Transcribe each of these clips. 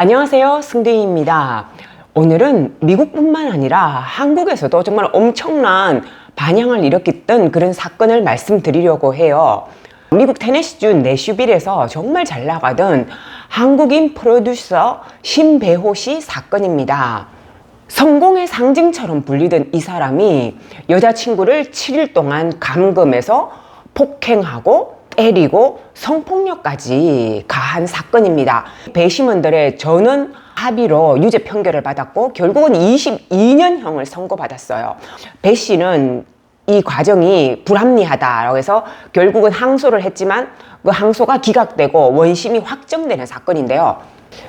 안녕하세요. 승대희입니다. 오늘은 미국뿐만 아니라 한국에서도 정말 엄청난 반향을 일으켰던 그런 사건을 말씀드리려고 해요. 미국 테네시주 내슈빌에서 정말 잘 나가던 한국인 프로듀서 신배호 씨 사건입니다. 성공의 상징처럼 불리던 이 사람이 여자친구를 7일 동안 감금해서 폭행하고 때리고 성폭력까지 가한 사건입니다. 배심원들의 저는 합의로 유죄 판결을 받았고 결국은 22년형을 선고받았어요. 배 씨는 이 과정이 불합리하다라고 해서 결국은 항소를 했지만 그 항소가 기각되고 원심이 확정되는 사건인데요.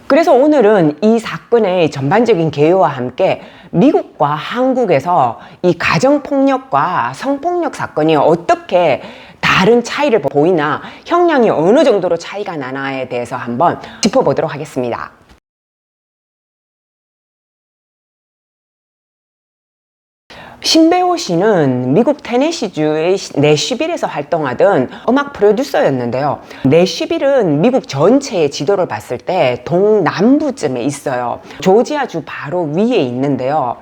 그래서 오늘은 이 사건의 전반적인 개요와 함께 미국과 한국에서 이 가정폭력과 성폭력 사건이 어떻게 다른 차이를 보이나 형량이 어느 정도로 차이가 나나에 대해서 한번 짚어보도록 하겠습니다. 신배호 씨는 미국 테네시주의 내슈빌에서 활동하던 음악 프로듀서였는데요. 내슈빌은 미국 전체의 지도를 봤을 때 동남부쯤에 있어요. 조지아주 바로 위에 있는데요.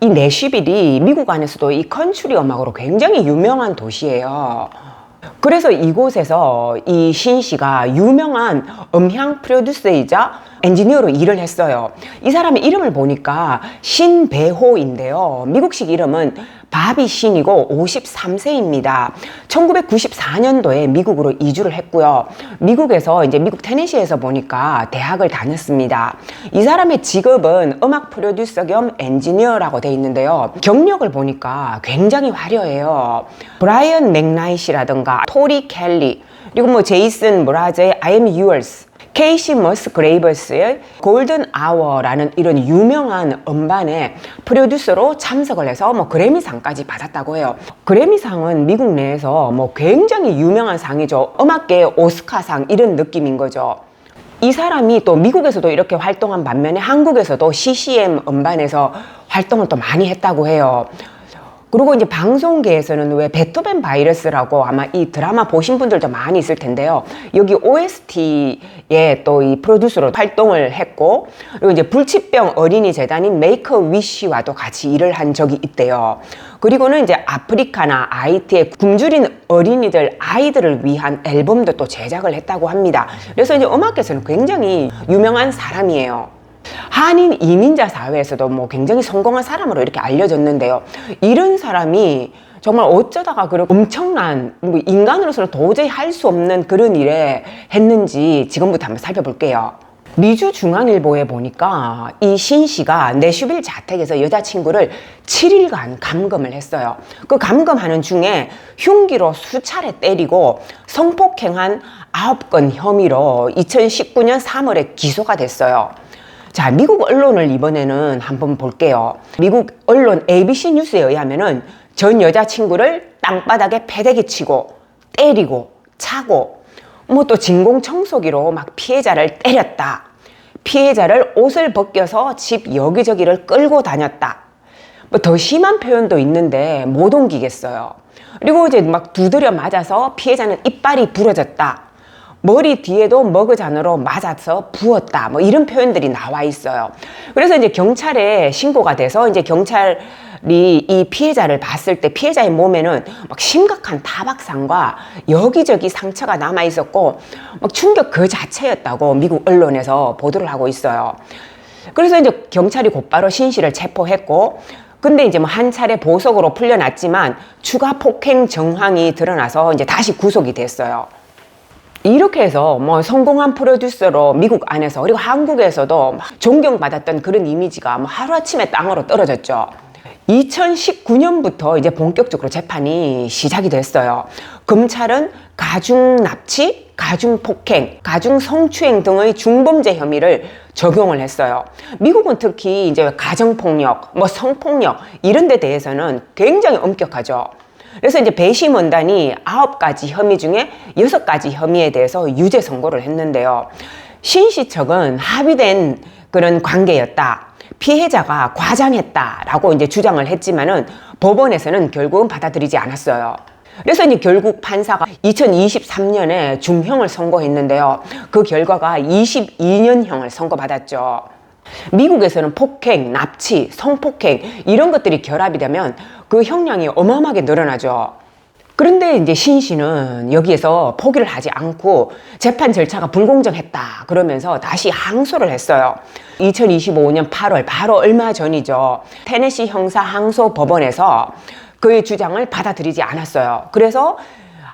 이 내슈빌이 미국 안에서도 이 컨츄리 음악으로 굉장히 유명한 도시예요. 그래서 이곳에서 이 신 씨가 유명한 음향 프로듀서이자 엔지니어로 일을 했어요. 이 사람의 이름을 보니까 신배호인데요. 미국식 이름은 바비 신이고 53세입니다. 1994년도에 미국으로 이주를 했고요. 미국에서 이제 미국 테네시에서 보니까 대학을 다녔습니다. 이 사람의 직업은 음악 프로듀서 겸 엔지니어라고 돼 있는데요. 경력을 보니까 굉장히 화려해요. 브라이언 맥나이시라든가 토리 켈리 그리고 뭐 제이슨 브라저의 I am yours 케이시 머스 그레이버스의 골든 아워라는 이런 유명한 음반의 프로듀서로 참석을 해서 뭐 그래미상까지 받았다고 해요. 그래미상은 미국 내에서 뭐 굉장히 유명한 상이죠. 음악계의 오스카상 이런 느낌인 거죠. 이 사람이 또 미국에서도 이렇게 활동한 반면에 한국에서도 CCM 음반에서 활동을 또 많이 했다고 해요. 그리고 이제 방송계에서는 왜 베토벤 바이러스라고 아마 이 드라마 보신 분들도 많이 있을 텐데요. 여기 OST에 또 이 프로듀서로 활동을 했고, 그리고 이제 불치병 어린이 재단인 메이커 위시와도 같이 일을 한 적이 있대요. 그리고는 이제 아프리카나 아이티의 굶주린 어린이들, 아이들을 위한 앨범도 또 제작을 했다고 합니다. 그래서 이제 음악계에서는 굉장히 유명한 사람이에요. 한인 이민자 사회에서도 뭐 굉장히 성공한 사람으로 이렇게 알려졌는데요. 이런 사람이 정말 어쩌다가 그런 엄청난 뭐 인간으로서는 도저히 할 수 없는 그런 일에 했는지 지금부터 한번 살펴볼게요. 미주 중앙일보에 보니까 이 신 씨가 내슈빌 자택에서 여자친구를 7일간 감금을 했어요. 그 감금하는 중에 흉기로 수차례 때리고 성폭행한 9건 혐의로 2019년 3월에 기소가 됐어요. 자, 미국 언론을 이번에는 한번 볼게요. 미국 언론 ABC 뉴스에 의하면은 전 여자친구를 땅바닥에 패대기 치고 때리고 차고 뭐 또 진공청소기로 막 피해자를 때렸다. 피해자를 옷을 벗겨서 집 여기저기를 끌고 다녔다. 뭐 더 심한 표현도 있는데 못 옮기겠어요. 그리고 이제 막 두드려 맞아서 피해자는 이빨이 부러졌다. 머리 뒤에도 머그잔으로 맞아서 부었다. 뭐 이런 표현들이 나와 있어요. 그래서 이제 경찰에 신고가 돼서 이제 경찰이 이 피해자를 봤을 때 피해자의 몸에는 막 심각한 타박상과 여기저기 상처가 남아 있었고 막 충격 그 자체였다고 미국 언론에서 보도를 하고 있어요. 그래서 이제 경찰이 곧바로 신 씨를 체포했고 근데 이제 뭐 한 차례 보석으로 풀려났지만 추가 폭행 정황이 드러나서 이제 다시 구속이 됐어요. 이렇게 해서 뭐 성공한 프로듀서로 미국 안에서 그리고 한국에서도 존경받았던 그런 이미지가 뭐 하루아침에 땅으로 떨어졌죠. 2019년부터 이제 본격적으로 재판이 시작이 됐어요. 검찰은 가중 납치, 가중 폭행, 가중 성추행 등의 중범죄 혐의를 적용을 했어요. 미국은 특히 이제 가정 폭력, 뭐 성폭력 이런 데 대해서는 굉장히 엄격하죠. 그래서 이제 배심 원단이 아홉 가지 혐의 중에 여섯 가지 혐의에 대해서 유죄 선고를 했는데요. 신씨 측은 합의된 그런 관계였다. 피해자가 과장했다라고 이제 주장을 했지만은 법원에서는 결국은 받아들이지 않았어요. 그래서 이제 결국 판사가 2023년에 중형을 선고했는데요. 그 결과가 22년형을 선고받았죠. 미국에서는 폭행, 납치, 성폭행 이런 것들이 결합이 되면 그 형량이 어마어마하게 늘어나죠. 그런데 이제 신 씨는 여기에서 포기를 하지 않고 재판 절차가 불공정했다 그러면서 다시 항소를 했어요. 2025년 8월 바로 얼마 전이죠. 테네시 형사 항소 법원에서 그의 주장을 받아들이지 않았어요. 그래서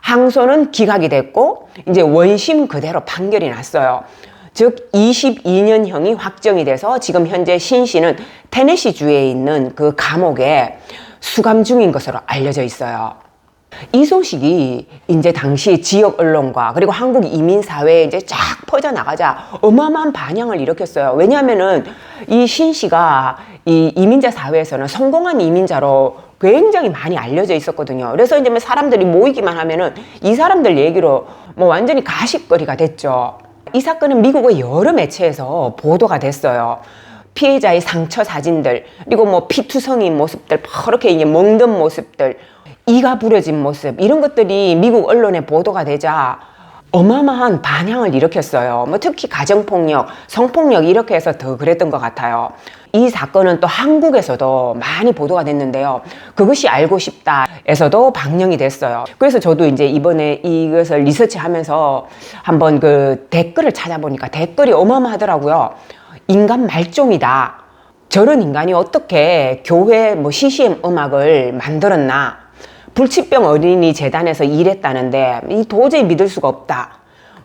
항소는 기각이 됐고 이제 원심 그대로 판결이 났어요. 즉 22년형이 확정이 돼서 지금 현재 신 씨는 테네시 주에 있는 그 감옥에 수감 중인 것으로 알려져 있어요. 이 소식이 이제 당시 지역 언론과 그리고 한국 이민 사회에 이제 쫙 퍼져 나가자 어마어마한 반향을 일으켰어요. 왜냐하면은 이 신 씨가 이 이민자 사회에서는 성공한 이민자로 굉장히 많이 알려져 있었거든요. 그래서 이제 뭐 사람들이 모이기만 하면은 이 사람들 얘기로 뭐 완전히 가십거리가 됐죠. 이 사건은 미국의 여러 매체에서 보도가 됐어요. 피해자의 상처 사진들, 그리고 뭐 피투성인 모습들, 그렇게 이제 먹는 모습들, 이가 부러진 모습, 이런 것들이 미국 언론에 보도가 되자 어마어마한 반향을 일으켰어요. 뭐 특히 가정폭력, 성폭력 이렇게 해서 더 그랬던 것 같아요. 이 사건은 또 한국에서도 많이 보도가 됐는데요. 그것이 알고 싶다에서도 방영이 됐어요. 그래서 저도 이제 이번에 이것을 리서치 하면서 한번 그 댓글을 찾아보니까 댓글이 어마어마하더라고요. 인간 말종이다. 저런 인간이 어떻게 교회 뭐 CCM 음악을 만들었나. 불치병 어린이 재단에서 일했다는데 이 도저히 믿을 수가 없다.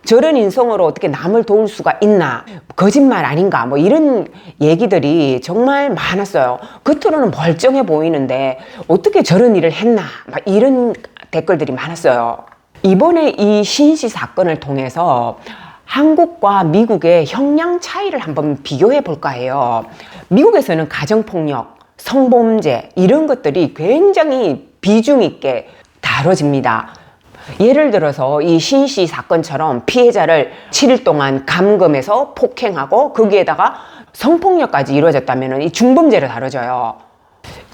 저런 인성으로 어떻게 남을 도울 수가 있나? 거짓말 아닌가? 뭐 이런 얘기들이 정말 많았어요. 겉으로는 멀쩡해 보이는데 어떻게 저런 일을 했나? 막 이런 댓글들이 많았어요. 이번에 이 신씨 사건을 통해서 한국과 미국의 형량 차이를 한번 비교해 볼까 해요. 미국에서는 가정폭력 성범죄 이런 것들이 굉장히 비중 있게 다뤄집니다. 예를 들어서 이 신씨 사건처럼 피해자를 7일 동안 감금해서 폭행하고 거기에다가 성폭력까지 이루어졌다면 이 중범죄를 다뤄져요.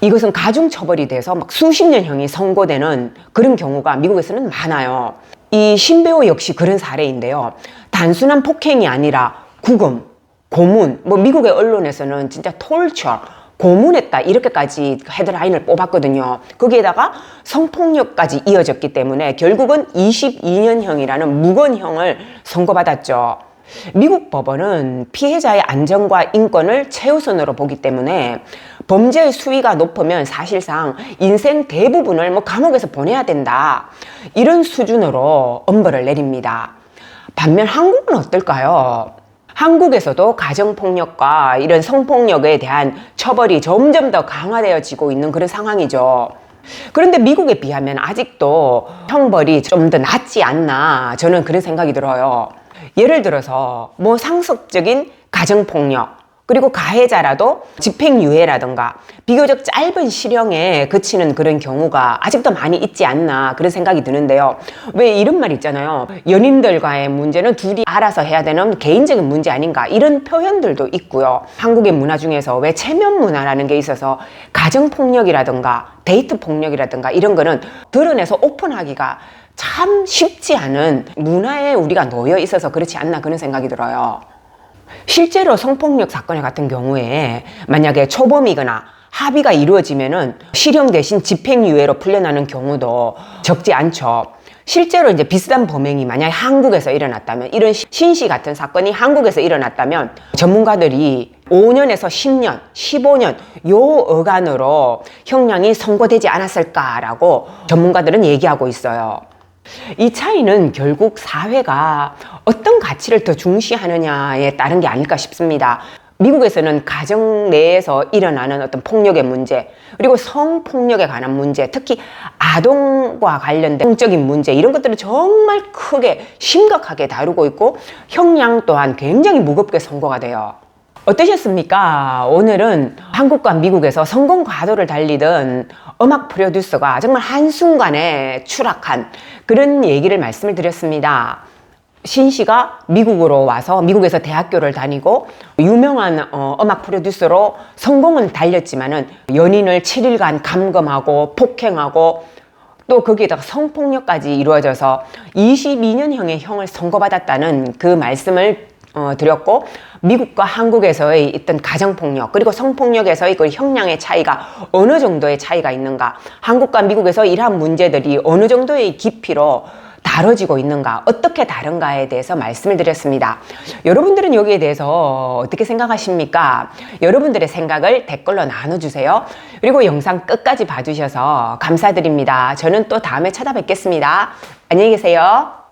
이것은 가중처벌이 돼서 막 수십 년형이 선고되는 그런 경우가 미국에서는 많아요. 이 신배우 역시 그런 사례인데요. 단순한 폭행이 아니라 구금, 고문, 뭐 미국의 언론에서는 진짜 톨처, 고문했다 이렇게까지 헤드라인을 뽑았거든요. 거기에다가 성폭력까지 이어졌기 때문에 결국은 22년형이라는 무건형을 선고받았죠. 미국 법원은 피해자의 안전과 인권을 최우선으로 보기 때문에 범죄의 수위가 높으면 사실상 인생 대부분을 뭐 감옥에서 보내야 된다. 이런 수준으로 엄벌을 내립니다. 반면 한국은 어떨까요? 한국에서도 가정폭력과 이런 성폭력에 대한 처벌이 점점 더 강화되어지고 있는 그런 상황이죠. 그런데 미국에 비하면 아직도 형벌이 좀더 낫지 않나 저는 그런 생각이 들어요. 예를 들어서 뭐 상습적인 가정폭력, 그리고 가해자라도 집행유예라든가 비교적 짧은 실형에 그치는 그런 경우가 아직도 많이 있지 않나 그런 생각이 드는데요. 왜 이런 말 있잖아요. 연인들과의 문제는 둘이 알아서 해야 되는 개인적인 문제 아닌가 이런 표현들도 있고요. 한국의 문화 중에서 왜 체면 문화라는 게 있어서 가정폭력이라든가 데이트 폭력이라든가 이런 거는 드러내서 오픈하기가 참 쉽지 않은 문화에 우리가 놓여 있어서 그렇지 않나 그런 생각이 들어요. 실제로 성폭력 사건 같은 경우에 만약에 초범이거나 합의가 이루어지면은 실형 대신 집행유예로 풀려나는 경우도 적지 않죠. 실제로 이제 비슷한 범행이 만약 한국에서 일어났다면 이런 신시 같은 사건이 한국에서 일어났다면 전문가들이 5년에서 10년, 15년 요 어간으로 형량이 선고되지 않았을까라고 전문가들은 얘기하고 있어요. 이 차이는 결국 사회가 어떤 가치를 더 중시하느냐에 따른 게 아닐까 싶습니다. 미국에서는 가정 내에서 일어나는 어떤 폭력의 문제, 그리고 성폭력에 관한 문제, 특히 아동과 관련된 성적인 문제, 이런 것들을 정말 크게 심각하게 다루고 있고, 형량 또한 굉장히 무겁게 선고가 돼요. 어떠셨습니까? 오늘은 한국과 미국에서 성공 과도를 달리던 음악 프로듀서가 정말 한순간에 추락한 그런 얘기를 말씀을 드렸습니다. 신 씨가 미국으로 와서 미국에서 대학교를 다니고 유명한 어, 음악 프로듀서로 성공은 달렸지만은 연인을 7일간 감금하고 폭행하고 또 거기에다가 성폭력까지 이루어져서 22년형의 형을 선고받았다는 그 말씀을 어, 드렸고 미국과 한국에서의 있던 가정폭력 그리고 성폭력에서의 그 형량의 차이가 어느 정도의 차이가 있는가 한국과 미국에서 이러한 문제들이 어느 정도의 깊이로 다뤄지고 있는가 어떻게 다른가에 대해서 말씀을 드렸습니다. 여러분들은 여기에 대해서 어떻게 생각하십니까? 여러분들의 생각을 댓글로 나눠주세요. 그리고 영상 끝까지 봐주셔서 감사드립니다. 저는 또 다음에 찾아뵙겠습니다. 안녕히 계세요